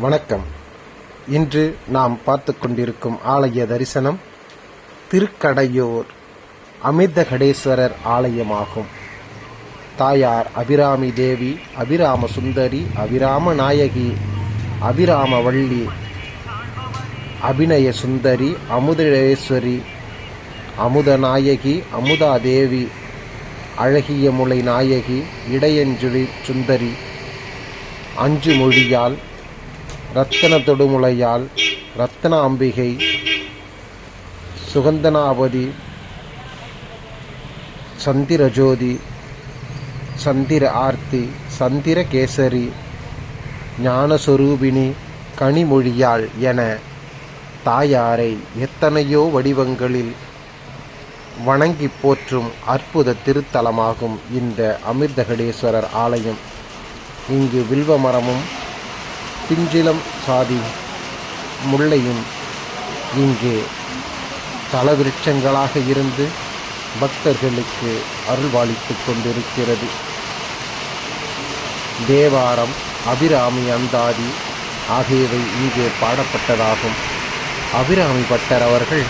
வணக்கம். இன்று நாம் பார்த்து கொண்டிருக்கும் ஆலய தரிசனம் திருக்கடையூர் அமிர்தகடேஸ்வரர் ஆலயமாகும். தாயார் அபிராமி தேவி அபிராம சுந்தரி அபிராம நாயகி அபிராமவள்ளி அபிநய சுந்தரி அமுதேஸ்வரி அமுதநாயகி அமுதாதேவி அழகிய முலை நாயகி இடையஞ்சுழி சுந்தரி அஞ்சு மொழியால் ரத்தன தொடுமுலையால் ரத்தனாம்பிகை சுகந்தனாபதி சந்திரஜோதி சந்திர ஆர்த்தி சந்திரகேசரி ஞானஸ்வரூபிணி கனிமொழியாள் என தாயாரை எத்தனையோ வடிவங்களில் வணங்கி போற்றும் அற்புத திருத்தலமாகும் இந்த அமிர்தகடேஸ்வரர் ஆலயம். இங்கு வில்வ மரமும் பிஞ்சிலம் சாதி முல்லையும் இங்கே தலவிருட்சங்களாக இருந்து பக்தர்களுக்கு அருள்வாளித்துக் கொண்டிருக்கிறது. தேவாரம் அபிராமி அந்தாதி ஆகியவை இங்கே பாடப்பட்டதாகும். அபிராமி பட்டர் அவர்கள்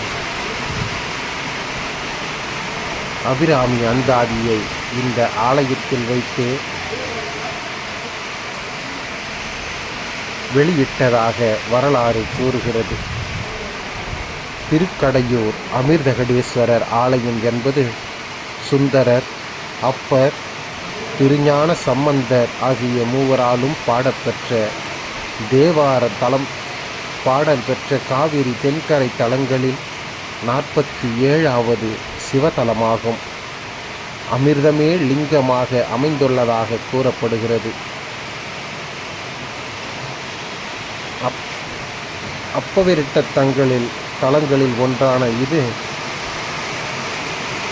அபிராமி அந்தாதியை இந்த ஆலயத்தில் வைத்து வெளியிட்டதாக வரலாறு கூறுகிறது. திருக்கடையூர் அமிர்தகடேஸ்வரர் ஆலயம் என்பது சுந்தரர் அப்பர் திருஞான சம்பந்தர் ஆகிய மூவராலும் பாடப்பெற்ற தேவார தலம். பாடல் பெற்ற காவிரி தென்கரை தலங்களில் நாற்பத்தி ஏழாவது சிவதலமாகும். அமிர்தமே லிங்கமாக அமைந்துள்ளதாக கூறப்படுகிறது. அப் அப்பவிரிட்ட தங்களில் தலங்களில் ஒன்றான இது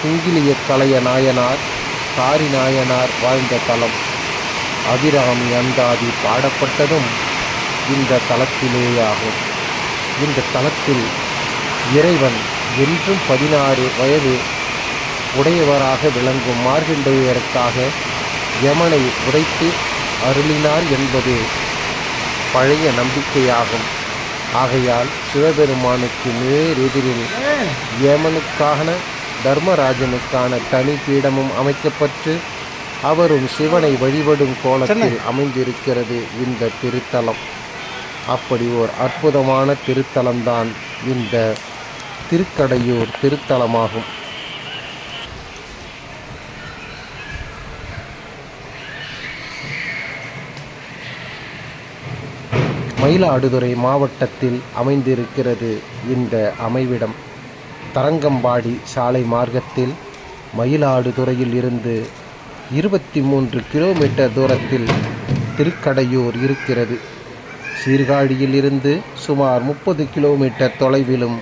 குங்கிலிய கலைய நாயனார் காரி நாயனார் வாழ்ந்த தலம். அபிராமி அந்தாதி பாடப்பட்டதும் இந்த தலத்திலேயாகும். இந்த தலத்தில் இறைவன் என்றும் பதினாறு வயது உடையவராக விளங்கும் மார்கண்டேயருக்காக யமனை உடைத்து அருளினார் என்பது பழைய நம்பிக்கையாகும். ஆகையால் சிவபெருமானுக்கு நேர் எதிரில் யமனுக்கான தர்மராஜனுக்கான தனி பீடமும் அமைக்கப்பட்டு அவரும் சிவனை வழிபடும் கோலத்தில் அமைந்திருக்கிறது இந்த திருத்தலம். அப்படி ஓர் அற்புதமான திருத்தலம்தான் இந்த திருக்கடையூர் திருத்தலமாகும். மயிலாடுதுறை மாவட்டத்தில் அமைந்திருக்கிறது இந்த அமைவிடம். தரங்கம்பாடி சாலை மார்க்கத்தில் மயிலாடுதுறையில் இருந்து இருபத்தி மூன்று கிலோமீட்டர் தூரத்தில் திருக்கடையூர் இருக்கிறது. சீர்காழியில் இருந்து சுமார் முப்பது கிலோமீட்டர் தொலைவிலும்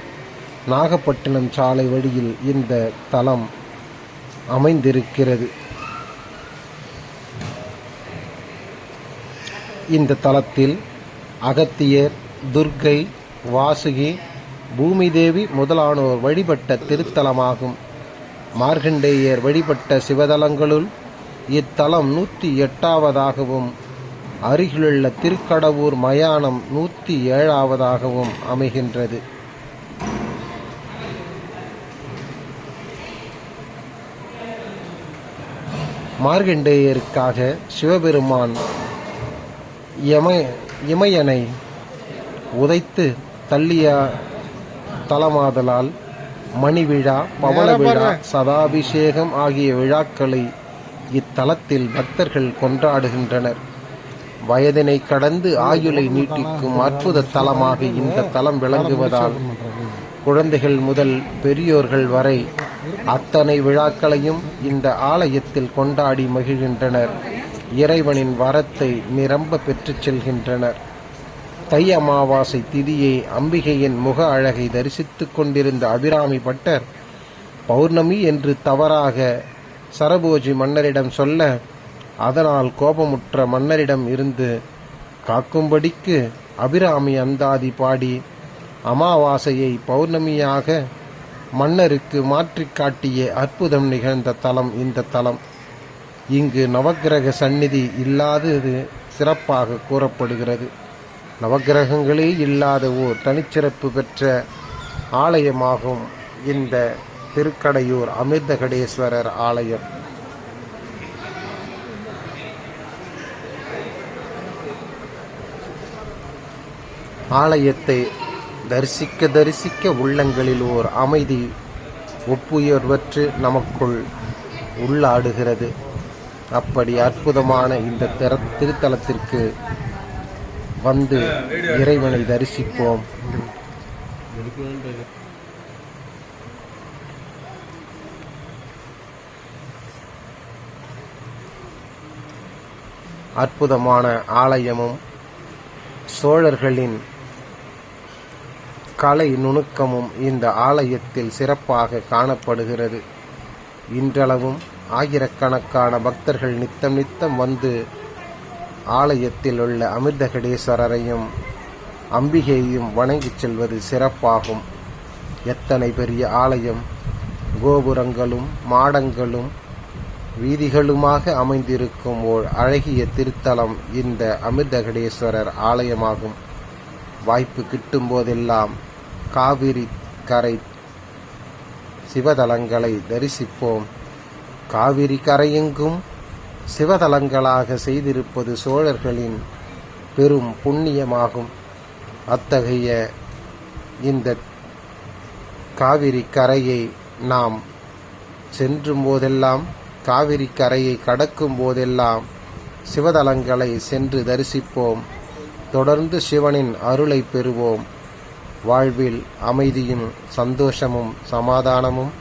நாகப்பட்டினம் சாலை வழியில் இந்த தலம் அமைந்திருக்கிறது. இந்த தலத்தில் அகத்தியர் துர்க்கை வாசுகி பூமிதேவி முதலானோர் வழிபட்ட திருத்தலமாகும். மார்கண்டேயர் வழிபட்ட சிவதலங்களுள் இத்தலம் நூற்றி எட்டாவதாகவும் அருகிலுள்ள திருக்கடவூர் மயானம் நூற்றி ஏழாவதாகவும் அமைகின்றது. மார்கண்டேயருக்காக சிவபெருமான் யம இமயனை உதைத்து தள்ளிய தலமாதலால் மணி விழா பவள விழா சதாபிஷேகம் ஆகிய விழாக்களை இத்தலத்தில் பக்தர்கள் கொண்டாடுகின்றனர். வயதினை கடந்து ஆயுளை நீட்டிக்கும் அற்புத தலமாக இந்த தலம் விளங்குவதால் குழந்தைகள் முதல் பெரியோர்கள் வரை அத்தனை விழாக்களையும் இந்த ஆலயத்தில் கொண்டாடி மகிழ்கின்றனர். இறைவனின் வரத்தை நிரம்ப பெற்றுச் செல்கின்றனர். தை அமாவாசை திதியை அம்பிகையின் முக அழகை தரிசித்துக் கொண்டிருந்த அபிராமி பட்டர் பௌர்ணமி என்று தவறாக சரபோஜி மன்னரிடம் சொல்ல அதனால் கோபமுற்ற மன்னரிடம் இருந்து காக்கும்படிக்கு அபிராமி அந்தாதி பாடி அமாவாசையை பௌர்ணமியாக மன்னருக்கு மாற்றிக் காட்டிய அற்புதம் நிகழ்ந்த தலம் இந்த தலம். இங்கு நவக்கிரக சந்நிதி இல்லாதது சிறப்பாக கூறப்படுகிறது. நவக்கிரகங்களே இல்லாத ஓர் தனிச்சிறப்பு பெற்ற ஆலயமாகும் இந்த திருக்கடையூர் அமிர்தகடேஸ்வரர் ஆலயம். ஆலயத்தை தரிசிக்க தரிசிக்க உள்ளங்களில் ஓர் அமைதி ஒப்புயர்வற்று நமக்குள் உள்ளாடுகிறது. அப்படி அற்புதமான இந்த திற திருத்தலத்திற்கு வந்து இறைவனை தரிசிப்போம். அற்புதமான ஆலயமும் சோழர்களின் கலை நுணுக்கமும் இந்த ஆலயத்தில் சிறப்பாக காணப்படுகிறது. இன்றளவும் ஆயிரக்கணக்கான பக்தர்கள் நித்தம் நித்தம் வந்து ஆலயத்தில் உள்ள அமிர்தகடேஸ்வரரையும் அம்பிகையையும் வணங்கிச் செல்வது சிறப்பாகும். எத்தனை பெரிய ஆலயம் கோபுரங்களும் மாடங்களும் வீதிகளுமாக அமைந்திருக்கும் ஓர் அழகிய திருத்தலம் இந்த அமிர்தகடேஸ்வரர் ஆலயமாகும். வாய்ப்பு கிட்டும் போதெல்லாம் காவிரி கரை சிவதலங்களை தரிசிப்போம். காவிரி கரையெங்கும் சிவதலங்களாக செய்திருப்பது சோழர்களின் பெரும் புண்ணியமாகும். அத்தகைய இந்த காவிரி கரையை நாம் சென்றும் போதெல்லாம் காவிரி கரையை கடக்கும் போதெல்லாம் சிவதலங்களை சென்று தரிசிப்போம். தொடர்ந்து சிவனின் அருளை பெறுவோம். வாழ்வில் அமைதியும் சந்தோஷமும் சமாதானமும்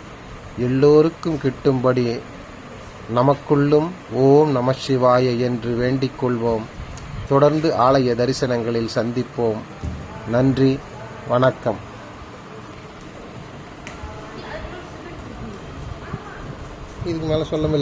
எல்லோருக்கும் கிட்டும்படி நமக்குள்ளும் ஓம் நம சிவாய என்று வேண்டிக் கொள்வோம் தொடர்ந்து ஆலய தரிசனங்களில் சந்திப்போம். நன்றி வணக்கம். இதுக்கு மேலே சொல்லவில்லை.